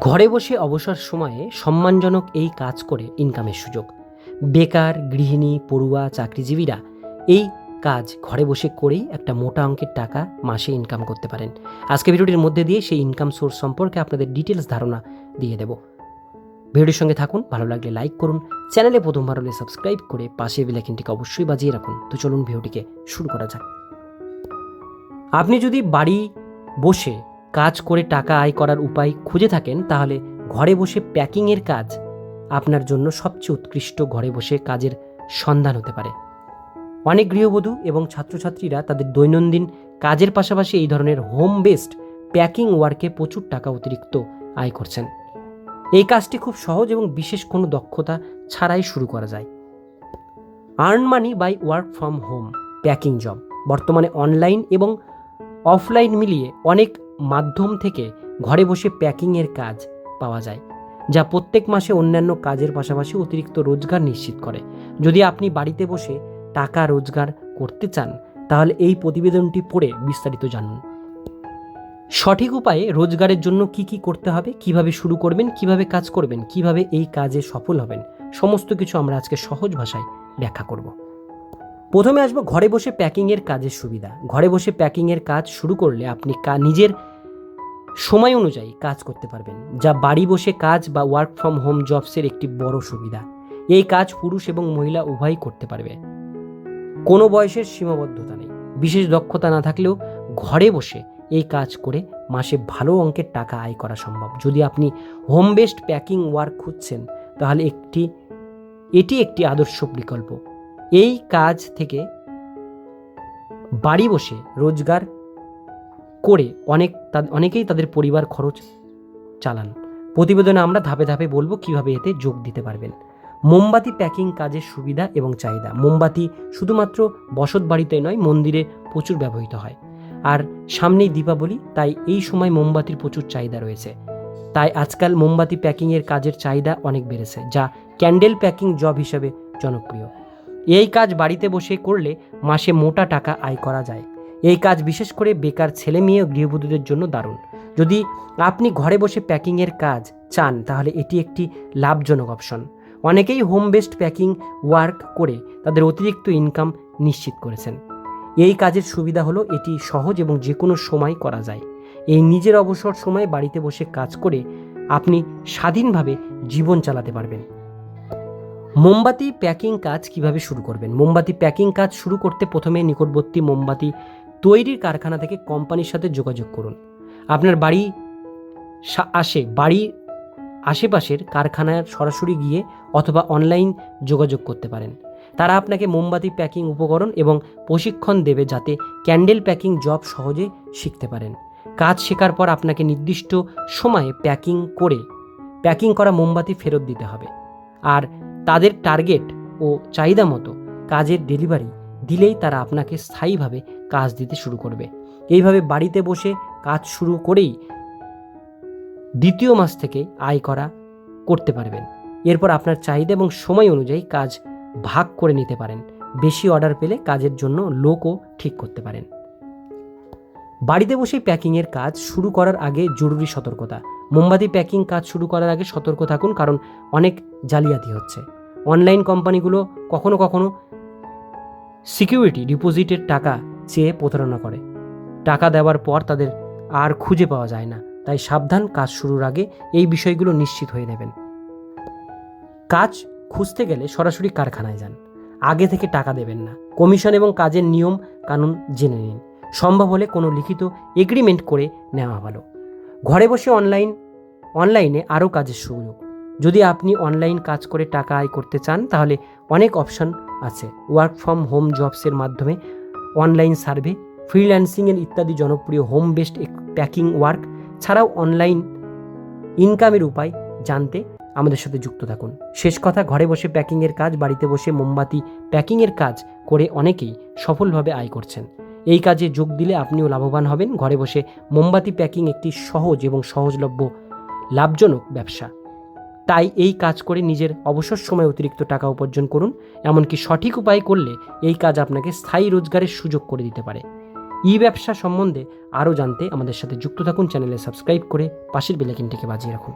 ঘরে বসে অবসর সময়ে সম্মানজনক এই কাজ করে ইনকামের সুযোগ। বেকার, গৃহিণী, পড়ুয়া, চাকরিজীবীরা এই কাজ ঘরে বসে করেই একটা মোটা অঙ্কের টাকা মাসে ইনকাম করতে পারেন। আজকে ভিডিওটির মধ্যে দিয়ে সেই ইনকাম সোর্স সম্পর্কে আপনাদের ডিটেলস ধারণা দিয়ে দেব। ভিডিওটির সঙ্গে থাকুন, ভালো লাগলে লাইক করুন, চ্যানেলে প্রথমবার হলে সাবস্ক্রাইব করে পাশে বেলাইকিনটিকে অবশ্যই বাজিয়ে রাখুন। তো চলুন ভিডিওটিকে শুরু করা যাক। আপনি যদি বাড়ি বসে কাজ করে টাকা আয় করার উপায় খুঁজে থাকেন, তাহলে ঘরে বসে প্যাকিংয়ের কাজ আপনার জন্য সবচেয়ে উৎকৃষ্ট ঘরে বসে কাজের সন্ধান হতে পারে। অনেক গৃহবধূ এবং ছাত্রছাত্রীরা তাদের দৈনন্দিন কাজের পাশাপাশি এই ধরনের হোম বেসড প্যাকিং ওয়ার্কে প্রচুর টাকা অতিরিক্ত আয় করছেন। এই কাজটি খুব সহজ এবং বিশেষ কোনো দক্ষতা ছাড়াই শুরু করা যায়। Earn money by work from home packing job বর্তমানে অনলাইন এবং অফলাইন মিলিয়ে অনেক মাধ্যম থেকে ঘরে বসে প্যাকিংয়ের কাজ পাওয়া যায়, যা প্রত্যেক মাসে অন্যান্য কাজের পাশাপাশি অতিরিক্ত রোজগার নিশ্চিত করে। যদি আপনি বাড়িতে বসে টাকা রোজগার করতে চান, তাহলে এই প্রতিবেদনটি পড়ে বিস্তারিত জানুন। সঠিক উপায়ে রোজগারের জন্য কি কি করতে হবে, কীভাবে শুরু করবেন, কীভাবে কাজ করবেন, কীভাবে এই কাজে সফল হবেন, সমস্ত কিছু আমরা আজকে সহজ ভাষায় ব্যাখ্যা করব। প্রথমে আসব ঘরে বসে প্যাকিংয়ের কাজের সুবিধা। ঘরে বসে প্যাকিংয়ের কাজ শুরু করলে আপনি নিজের সময় অনুযায়ী কাজ করতে পারবেন, যা বাড়ি বসে কাজ বা ওয়ার্ক ফ্রম হোম জবসের একটি বড় সুবিধা। এই কাজ পুরুষ এবং মহিলা উভয়ই করতে পারবে। কোনো বয়সের সীমাবদ্ধতা নেই। বিশেষ দক্ষতা না থাকলেও ঘরে বসে এই কাজ করে মাসে ভালো অঙ্কের টাকা আয় করা সম্ভব। যদি আপনি হোম বেসড প্যাকিং ওয়ার্ক খুঁজছেন, তাহলে একটি, এটি একটি আদর্শ বিকল্প। এই কাজ থেকে বাড়ি বসে রোজগার করে অনেক অনেকেই তাদের পরিবার খরচ চালান। প্রতিবেদনে আমরা ধাপে ধাপে বলব কীভাবে এতে যোগ দিতে পারবেন। মোমবাতি প্যাকিং কাজের সুবিধা এবং চাহিদা। মোমবাতি শুধুমাত্র বসত বাড়িতে নয়, মন্দিরে প্রচুর ব্যবহৃত হয়। আর সামনেই দীপাবলি, তাই এই সময় মোমবাতির প্রচুর চাহিদা রয়েছে। তাই আজকাল মোমবাতি প্যাকিংয়ের কাজের চাহিদা অনেক বেড়েছে, যা ক্যান্ডেল প্যাকিং জব হিসেবে জনপ্রিয়। এই কাজ বাড়িতে বসে করলে মাসে মোটা টাকা আয় করা যায়। এই কাজ বিশেষ করে বেকার ছেলে মেয়ে ও গৃহবধূদের জন্য দারুণ। যদি আপনি ঘরে বসে প্যাকিংয়ের কাজ চান, তাহলে এটি একটি লাভজনক অপশন অনেকেই হোম বেসড প্যাকিং ওয়ার্ক করে তাদের অতিরিক্ত ইনকাম নিশ্চিত করেছেন। এই কাজের সুবিধা হলো এটি সহজ এবং যে কোনো সময় করা যায়। এই নিজের অবসর সময়ে বাড়িতে বসে কাজ করে আপনি স্বাধীনভাবে জীবন চালাতে পারবেন। মোমবাতি প্যাকিং কাজ কীভাবে শুরু করবেন? মোমবাতি প্যাকিং কাজ শুরু করতে প্রথমে নিকটবর্তী মোমবাতি তৈরির কারখানা থেকে কোম্পানির সাথে যোগাযোগ করুন। আপনার বাড়ি আসে, বাড়ি আশেপাশের কারখানায় সরাসরি গিয়ে অথবা অনলাইন যোগাযোগ করতে পারেন। তারা আপনাকে মোমবাতি প্যাকিং উপকরণ এবং প্রশিক্ষণ দেবে যাতে ক্যান্ডেল প্যাকিং জব সহজে শিখতে পারেন। কাজ শেখার পর আপনাকে নির্দিষ্ট সময়ে প্যাকিং করে প্যাকিং করা মোমবাতি ফেরত দিতে হবে। আর তাদের টার্গেট ও চাহিদা মতো কাজের ডেলিভারি দিলেই তারা আপনাকে স্থায়ীভাবে কাজ দিতে শুরু করবে। এইভাবে বাড়িতে বসে কাজ শুরু করেই দ্বিতীয় মাস থেকে আয় করা করতে পারবেন। এরপর আপনার চাহিদা এবং সময় অনুযায়ী কাজ ভাগ করে নিতে পারেন। বেশি অর্ডার পেলে কাজের জন্য লোকও ঠিক করতে পারেন। বাড়িতে বসে প্যাকিংয়ের কাজ শুরু করার আগে জরুরি সতর্কতা। মোমবাতি প্যাকিং কাজ শুরু করার আগে সতর্ক থাকুন, কারণ অনেক জালিয়াতি হচ্ছে। অনলাইন কোম্পানিগুলো কখনো কখনো সিকিউরিটি ডিপোজিটের টাকা চেয়ে প্রতারণা করে। টাকা দেওয়ার পর তাদের আর খুঁজে পাওয়া যায় না, তাই সাবধান কাজ শুরুর আগে এই বিষয়গুলো নিশ্চিত হয়ে নেবেন। কাজ খুঁজতে গেলে সরাসরি কারখানায় যান। আগে থেকে টাকা দেবেন না। কমিশন এবং কাজের নিয়ম কানুন জেনে নিন। সম্ভব হলে কোনো লিখিত এগ্রিমেন্ট করে নেওয়া ভালো। ঘরে বসে অনলাইন, অনলাইনে আরও কাজের সুযোগ। যদি আপনি অনলাইন কাজ করে টাকা আয় করতে চান, তাহলে অনেক অপশন আছে। ওয়ার্ক ফ্রম হোম জবসের মাধ্যমে অনলাইন সার্ভে ফ্রিল্যান্সিংয়ের ইত্যাদি জনপ্রিয় হোম বেসড প্যাকিং ওয়ার্ক ছাড়াও অনলাইন ইনকামের উপায় জানতে আমাদের সাথে যুক্ত থাকুন। শেষ কথা, ঘরে বসে প্যাকিংয়ের কাজ, বাড়িতে বসে মোমবাতি প্যাকিংয়ের কাজ করে অনেকেই সফলভাবে আয় করছেন। এই কাজে যোগ দিলে আপনিও লাভবান হবেন। ঘরে বসে মোমবাতি প্যাকিং একটি সহজ এবং সহজলভ্য, লাভজনক ব্যবসা। তাই এই কাজ করে নিজের অবসর সময় অতিরিক্ত টাকা উপার্জন করুন, এমনকি সঠিক উপায় করলে এই কাজ আপনাকে স্থায়ী রোজগারের সুযোগ করে দিতে পারে। ই ব্যবসা সম্বন্ধে আরও জানতে আমাদের সাথে যুক্ত থাকুন চ্যানেলে সাবস্ক্রাইব করে পাশের বেলাকিনটিকে বাজিয়ে রাখুন।